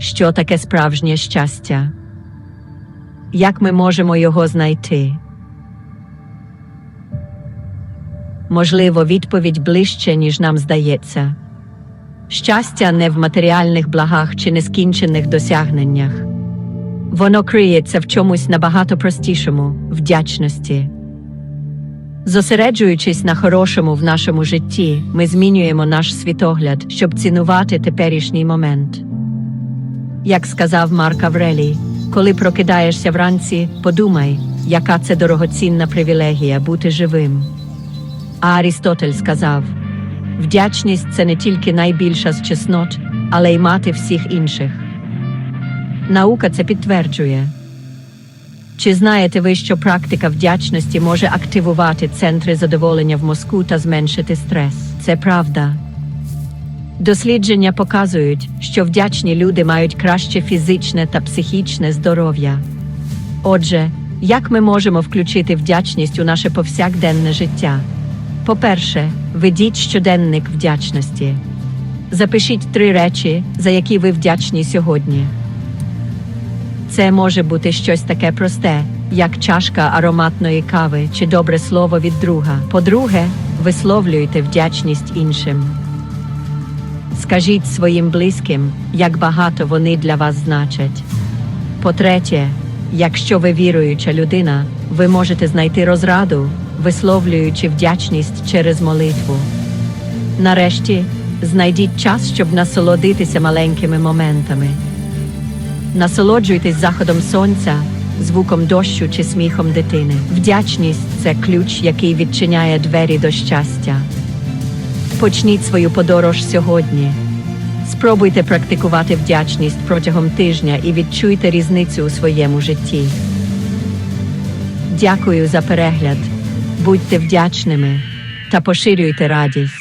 що таке справжнє щастя? Як ми можемо його знайти? Можливо, відповідь ближче, ніж нам здається. Щастя не в матеріальних благах чи нескінчених досягненнях. Воно криється в чомусь набагато простішому вдячності. Зосереджуючись на хорошому в нашому житті, ми змінюємо наш світогляд, щоб цінувати теперішній момент. Як сказав Марк Аврелій, коли прокидаєшся вранці, подумай, яка це дорогоцінна привілегія бути живим. А Арістотель сказав: вдячність це не тільки найбільша з чеснот, але й мати всіх інших. Наука це підтверджує. Чи знаєте ви, що практика вдячності може активувати центри задоволення в мозку та зменшити стрес? Це правда. Дослідження показують, що вдячні люди мають краще фізичне та психічне здоров'я. Отже, як ми можемо включити вдячність у наше повсякденне життя? По-перше, ведіть щоденник вдячності. Запишіть три речі, за які ви вдячні сьогодні. Це може бути щось таке просте, як чашка ароматної кави чи добре слово від друга. По-друге, висловлюйте вдячність іншим. Скажіть своїм близьким, як багато вони для вас значать. По-третє, якщо ви віруюча людина, ви можете знайти розраду, висловлюючи вдячність через молитву. Нарешті, знайдіть час, щоб насолодитися маленькими моментами. Насолоджуйтесь заходом сонця, звуком дощу чи сміхом дитини. Вдячність це ключ, який відчиняє двері до щастя. Почніть свою подорож сьогодні. Спробуйте практикувати вдячність протягом тижня і відчуйте різницю у своєму житті. Дякую за перегляд. Будьте вдячними та поширюйте радість.